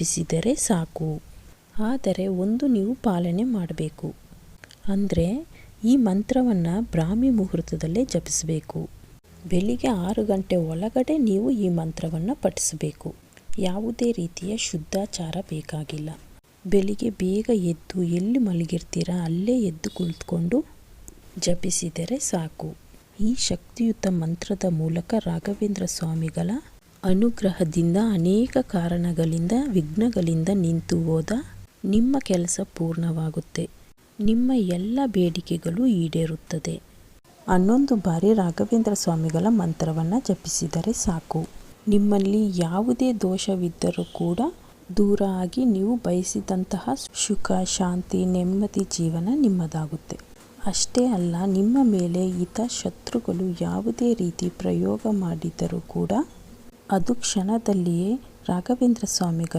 ಜಪಿಸಿದರೆ ಸಾಕು. ಆದರೆ ಒಂದು ನೀವು ಪಾಲನೆ ಮಾಡಬೇಕು. ಅಂದರೆ ಈ ಮಂತ್ರವನ್ನು ಬ್ರಾಹ್ಮಿ ಮುಹೂರ್ತದಲ್ಲೇ ಜಪಿಸಬೇಕು. ಬೆಳಿಗ್ಗೆ ಆರು ಗಂಟೆ ಒಳಗಡೆ ನೀವು ಈ ಮಂತ್ರವನ್ನು ಪಠಿಸಬೇಕು. ಯಾವುದೇ ರೀತಿಯ ಶುದ್ಧಾಚಾರ ಬೇಕಾಗಿಲ್ಲ. ಬೆಳಿಗ್ಗೆ ಬೇಗ ಎದ್ದು ಎಲ್ಲಿ ಮಲಗಿರ್ತೀರ ಅಲ್ಲೇ ಎದ್ದು ಕುಳಿತುಕೊಂಡು ಜಪಿಸಿದರೆ ಸಾಕು. ಈ ಶಕ್ತಿಯುತ ಮಂತ್ರದ ಮೂಲಕ ರಾಘವೇಂದ್ರ ಸ್ವಾಮಿಗಳ ಅನುಗ್ರಹದಿಂದ ಅನೇಕ ಕಾರಣಗಳಿಂದ, ವಿಘ್ನಗಳಿಂದ ನಿಂತು ಹೋದ ನಿಮ್ಮ ಕೆಲಸ ಪೂರ್ಣವಾಗುತ್ತೆ. ನಿಮ್ಮ ಎಲ್ಲ ಬೇಡಿಕೆಗಳು ಈಡೇರುತ್ತದೆ. ಹನ್ನೊಂದು ಬಾರಿ ರಾಘವೇಂದ್ರ ಸ್ವಾಮಿಗಳ ಮಂತ್ರವನ್ನು ಜಪಿಸಿದರೆ ಸಾಕು. ನಿಮ್ಮಲ್ಲಿ ಯಾವುದೇ ದೋಷವಿದ್ದರೂ ಕೂಡ ದೂರ ಆಗಿ ನೀವು ಬಯಸಿದಂತಹ ಸುಖ, ಶಾಂತಿ, ನೆಮ್ಮದಿ ಜೀವನ ನಿಮ್ಮದಾಗುತ್ತೆ. ಅಷ್ಟೇ ಅಲ್ಲ, ನಿಮ್ಮ ಮೇಲೆ ಹಿತ, ಶತ್ರುಗಳು ಯಾವುದೇ ರೀತಿ ಪ್ರಯೋಗ ಮಾಡಿದರೂ ಕೂಡ ಅದು ಕ್ಷಣದಲ್ಲಿಯೇ ರಾಘವೇಂದ್ರ ಸ್ವಾಮಿಗಳ